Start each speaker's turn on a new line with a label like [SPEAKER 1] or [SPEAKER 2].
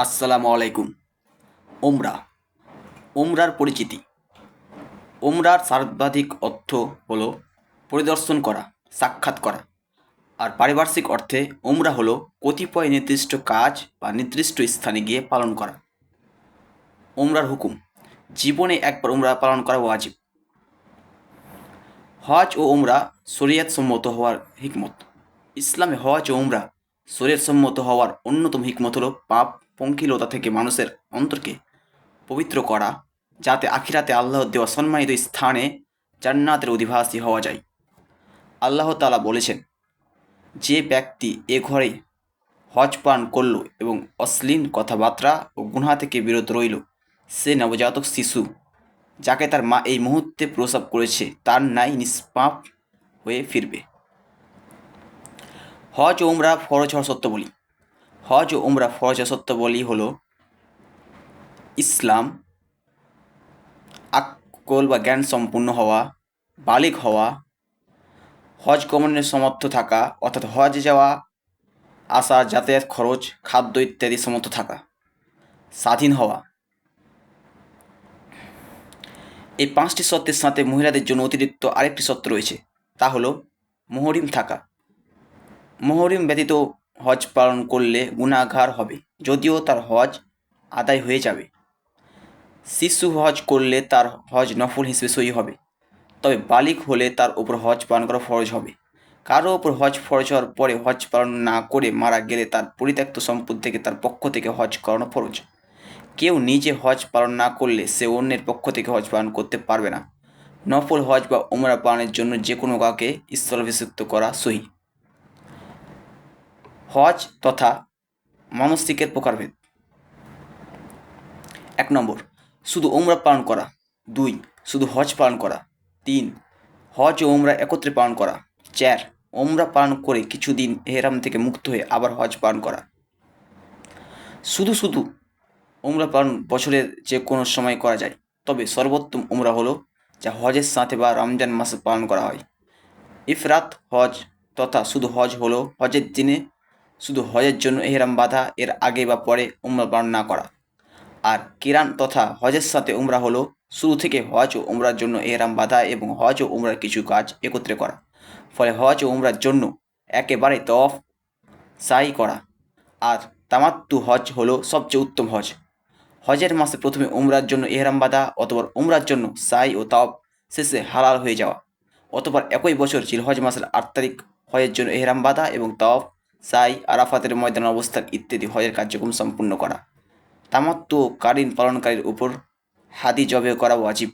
[SPEAKER 1] আসসালামু আলাইকুম। ওমরা ওমরার পরিচিতি। ওমরার সর্বাধিক অর্থ হলো পরিদর্শন করা, সাক্ষাৎ করা। আর পারিপার্শ্বিক অর্থে ওমরা হলো কতিপয় নির্দিষ্ট কাজ বা নির্দিষ্ট স্থানে গিয়ে পালন করা। ওমরার হুকুম, জীবনে একবার ওমরা পালন করা ওয়াজিব। হজ ও ওমরা শরিয়াত সম্মত হওয়ার হিকমত। ইসলামে হজ ও ওমরা শরীয়ত সম্মত হওয়ার অন্যতম হিকমত হলো পাপ পঙ্কিলতা থেকে মানুষের অন্তরকে পবিত্র করা, যাতে আখিরাতে আল্লাহ দেওয়া সম্মানিত স্থানে জান্নাতের অধিবাসী হওয়া যায়। আল্লাহ তালা বলেছেন, যে ব্যক্তি এ ঘরে হজ পান করল এবং অশ্লীল কথাবার্তা ও গুনহা থেকে বিরত রইল, সে নবজাতক শিশু, যাকে তার মা এই মুহূর্তে প্রসব করেছে, তার ন্যায় নিষ্পাপ হয়ে ফিরবে। হজ ও উমরা, ফরজ হওয়ার সত্যাবলী হজ ও উমরা, ফরজ হওয়ার সত্যাবলী হলো ইসলাম আকল বা জ্ঞান সম্পূর্ণ হওয়া, বালিক হওয়া, হজ গমনের সমর্থ থাকা, অর্থাৎ হজ যাওয়া আসা যাতায়াত খরচ, খাদ্য ইত্যাদি সমর্থ থাকা, স্বাধীন হওয়া। এই পাঁচটি সত্যের সাথে মহিলাদের জন্য অতিরিক্ত আরেকটি সত্য রয়েছে, তা হলো মহরিম থাকা। মহরিম ব্যতীত হজ পালন করলে গুণাগার হবে, যদিও তার হজ আদায় হয়ে যাবে। শিশু হজ করলে তার হজ নফল হিসেবে সই হবে, তবে বালিক হলে তার উপর হজ পালন করা ফরজ হবে। কারও ওপর হজ ফরজ হওয়ার পরে হজ পালন না করে মারা গেলে তার পরিত্যক্ত সম্পদ থেকে তার পক্ষ থেকে হজ করানো ফরজ। কেউ নিজে হজ পালন না করলে সে অন্যের পক্ষ থেকে হজ পালন করতে পারবে না। নফল হজ বা উমরা পালনের জন্য যে কোনো কাউকে স্থলাভিষিক্ত করা সহি। হজ তথা মানসিকের প্রকারভেদ। এক নম্বর, শুধু ওমরা পালন করা। দুই, শুধু হজ পালন করা। তিন, হজ ও ওমরা একত্রে পালন করা। চার ওমরা পালন করে কিছুদিন এহরাম থেকে মুক্ত হয়ে আবার হজ পালন করা। শুধু শুধু ওমরা পালন বছরের যে কোনো সময় করা যায়, তবে সর্বোত্তম ওমরা হলো যা হজের সাথে বা রমজান মাসে পালন করা হয়। ইফরাত হজ তথা শুধু হজ হলো হজের দিনে শুধু হজের জন্য এহরাম বাঁধা, এর আগে বা পরে উমরা পালন না করা। আর কিরান তথা হজের সাথে উমরা হলো শুরু থেকে হজ ও উমরার জন্য এহরাম বাঁধা এবং হজ ও উমরার কিছু কাজ একত্রে করা। ফলে হজ ও উমরার জন্য একেবারে তফ সাই করা। আর তামাত্তু হজ হলো সবচেয়ে উত্তম হজ। হজের মাসে প্রথমে উমরার জন্য এহরাম বাঁধা অথবা উমরার জন্য সাই ও তাওফ শেষে হালাল হয়ে যাওয়া। অতপর একই বছর জিলহজ মাসের আট তারিখ হজের জন্য এহরাম বাঁধা এবং তাওফ সাই আরাফাতের ময়দান অবস্থান ইত্যাদি হজের কার্যক্রম সম্পূর্ণ করা। তামাত্ম কারিন পালনকারীর উপর হাদি জবে করা ওয়াজিব।